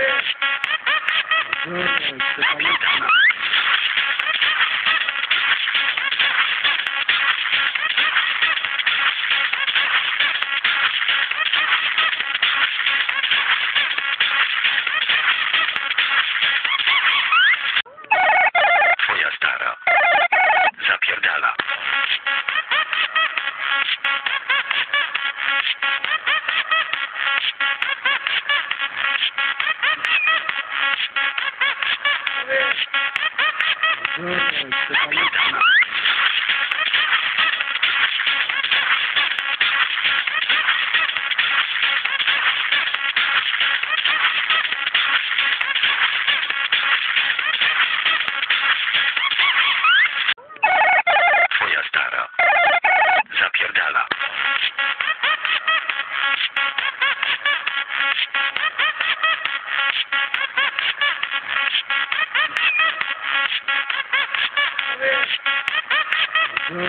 Oh, my God. Ну, да, все понятно. Thank you.